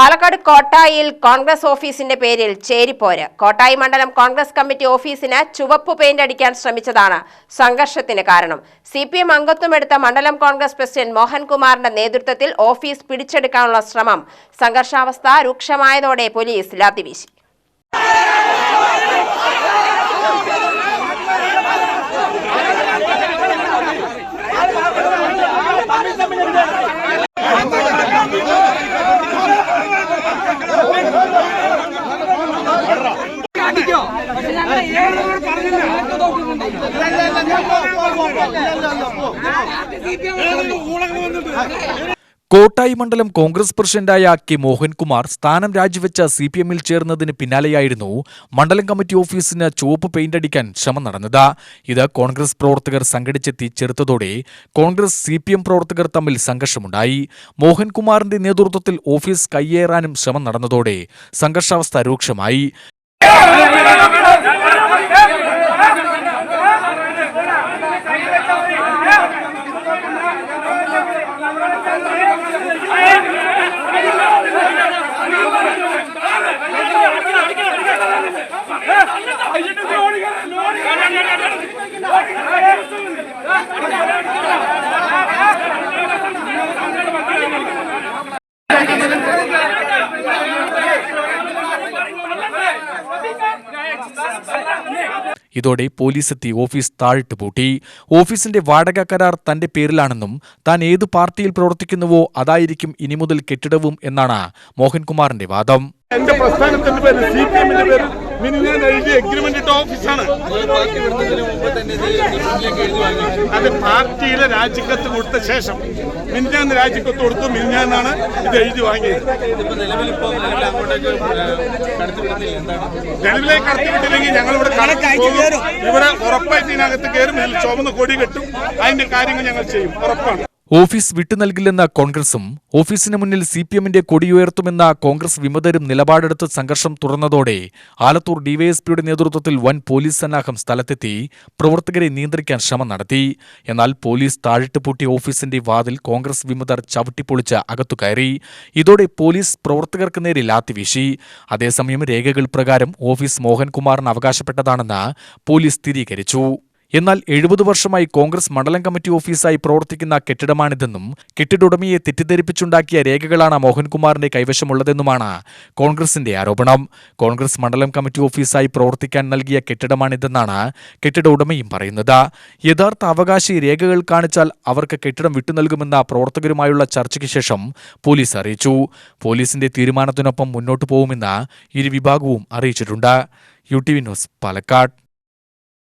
പാലക്കാട് കോട്ടായിൽ കോൺഗ്രസ് ഓഫീസിന്റെ പേരിൽ ചേരിപ്പോര്. കോട്ടായി മണ്ഡലം കോൺഗ്രസ് കമ്മിറ്റി ഓഫീസിന് ചുവപ്പ് പെയിന്റ് അടിക്കാൻ ശ്രമിച്ചതാണ് സംഘർഷത്തിന് കാരണം. സി പി എം അംഗത്വമെടുത്ത മണ്ഡലം കോൺഗ്രസ് പ്രസിഡന്റ് മോഹൻകുമാറിന്റെ നേതൃത്വത്തിൽ ഓഫീസ് പിടിച്ചെടുക്കാനുള്ള ശ്രമം സംഘർഷാവസ്ഥ രൂക്ഷമായതോടെ പോലീസ് ലാത്തിവീശി. കോട്ടായി മണ്ഡലം കോൺഗ്രസ് പ്രസിഡന്റായ കെ മോഹൻകുമാർ സ്ഥാനം രാജിവെച്ച സി പി എമ്മിൽ ചേർന്നതിന് പിന്നാലെയായിരുന്നു മണ്ഡലം കമ്മിറ്റി ഓഫീസിന് ചുവപ്പ് പെയിന്റ് അടിക്കാൻ ശ്രമം നടന്നത്. ഇത് കോൺഗ്രസ് പ്രവർത്തകർ സംഘടിച്ചെത്തി ചെറുത്തതോടെ കോൺഗ്രസ് സി പി എം പ്രവർത്തകർ തമ്മിൽ സംഘർഷമുണ്ടായി. മോഹൻകുമാറിന്റെ നേതൃത്വത്തിൽ ഓഫീസ് കയ്യേറാനും ശ്രമം നടന്നതോടെ സംഘർഷാവസ്ഥ രൂക്ഷമായി. ¡Eh! ഇതോടെ പോലീസ് എത്തി ഓഫീസ് താഴിട്ട് പൂട്ടി. ഓഫീസിന്റെ വാടക കരാർ തന്റെ പേരിലാണെന്നും താൻ ഏതു പാർട്ടിയിൽ പ്രവർത്തിക്കുന്നുവോ അതായിരിക്കും ഇനി മുതൽ കെട്ടിടവും എന്നാണ് മോഹൻകുമാറിന്റെ വാദം. എന്റെ പേര് മിനിഞ്ഞാൻ എഴുതിയ എഗ്രിമെന്റ് ഇട്ട ഓഫീസാണ് അത് പാർട്ടിയിലെ രാജിക്കത്ത് കൊടുത്ത ശേഷം മിനിഞ്ഞാന്ന് രാജിക്കത്ത് കൊടുത്തു മിനിഞ്ഞാന്നാണ് ഇത് എഴുതി വാങ്ങിയത്. നിലവിലേക്ക് കടത്തിവിട്ടില്ലെങ്കിൽ ഞങ്ങൾ ഇവിടെ. ഇവിടെ ഉറപ്പായിട്ട് ഇതിനകത്ത് കയറും ചുവന്ന കൊടി കെട്ടും. അതിന്റെ കാര്യങ്ങൾ ഞങ്ങൾ ചെയ്യും. ഉറപ്പാണ്. ഓഫീസ് വിട്ടു നൽകില്ലെന്ന കോൺഗ്രസും ഓഫീസിന് മുന്നിൽ സി പി എമ്മിന്റെ കൊടിയുയർത്തുമെന്ന കോൺഗ്രസ് വിമതരും നിലപാടെടുത്ത് സംഘർഷം തുറന്നതോടെ ആലത്തൂർ ഡിവൈഎസ്പിയുടെ നേതൃത്വത്തിൽ വൻ പോലീസ് സന്നാഹം സ്ഥലത്തെത്തി പ്രവർത്തകരെ നിയന്ത്രിക്കാൻ ശ്രമം നടത്തി. എന്നാൽ പോലീസ് താഴിട്ട് പൂട്ടിയ ഓഫീസിന്റെ വാതിൽ കോൺഗ്രസ് വിമതർ ചവിട്ടിപ്പൊളിച്ച് അകത്തു കയറി. ഇതോടെ പോലീസ് പ്രവർത്തകർക്ക് നേരെ ലാത്തിവീശി അതേസമയം രേഖകൾ പ്രകാരം ഓഫീസ് മോഹൻകുമാറിന് അവകാശപ്പെട്ടതാണെന്ന് പോലീസ് സ്ഥിരീകരിച്ചു. എന്നാൽ എഴുപത് വർഷമായി കോൺഗ്രസ് മണ്ഡലം കമ്മിറ്റി ഓഫീസായി പ്രവർത്തിക്കുന്ന കെട്ടിടമാണിതെന്നും കെട്ടിടുടമയെ തെറ്റിദ്ധരിപ്പിച്ചുണ്ടാക്കിയ രേഖകളാണ് മോഹൻകുമാറിന്റെ കൈവശമുള്ളതെന്നുമാണ് കോൺഗ്രസിന്റെ ആരോപണം. കോൺഗ്രസ് മണ്ഡലം കമ്മിറ്റി ഓഫീസായി പ്രവർത്തിക്കാൻ നൽകിയ കെട്ടിടമാണിതെന്നാണ് കെട്ടിട ഉടമയും പറയുന്നത്. യഥാർത്ഥ അവകാശി രേഖകൾ കാണിച്ചാൽ അവർക്ക് കെട്ടിടം വിട്ടുനൽകുമെന്ന പ്രവർത്തകരുമായുള്ള ചർച്ചയ്ക്ക് ശേഷം പോലീസ് അറിയിച്ചു. പോലീസിന്റെ തീരുമാനത്തിനൊപ്പം മുന്നോട്ടു പോകുമെന്ന് ഇരു വിഭാഗവും അറിയിച്ചിട്ടുണ്ട്. U T V news Palakkad.